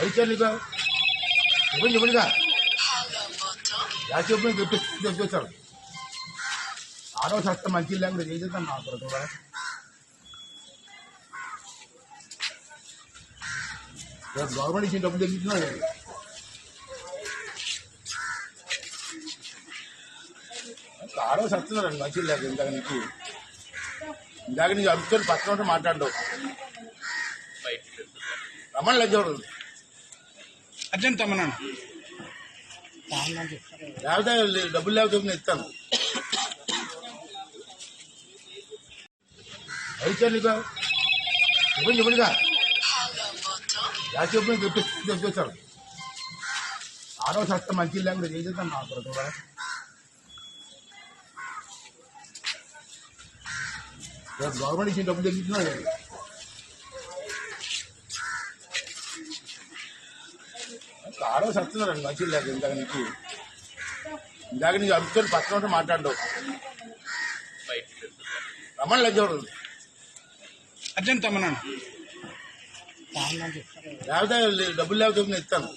అయితే నీకు చెప్పండి చెప్పండిగా యా చెప్పి ఆరో సత్త మంచి లేకుండా ఏం చేద్దాం నా కొరకు కూడా రేపు గవర్నమెంట్ ఇచ్చిన డబ్బులు తగ్గించినా ఆరో సత్తున్నారండి మంచి లేక ఇందాక నీకు ఇందాక నీకు అడుగుతాడు పక్కన ఉంటే మాట్లాడు రమ్మని లెక్క అర్జెంట్ తమ్మన్నాను లేకపోతే డబ్బులు లేకపోతే నేను ఇస్తాను? అయితే నీకు చెప్పండి చెప్పండిగా యా చెప్పి చెప్పి చెప్పేశారు ఆరో సత్త మంచి లేకుండా ఏం చేద్దాం నా కొరకు కూడా? రేపు గవర్నమెంట్ ఇచ్చిన డబ్బులు తగ్గించినా ఆరో సత్తున్నారండి మంచి లేక ఇందాక నీకు ఇందాక నీకు అడుగుతాడు పక్కన ఉంటే మాట్లాడు రమ్మని లెక్క అర్జెంట్ తమ్మన్నాను లేకపోతే డబ్బులు లేకపోతే ఇస్తాను?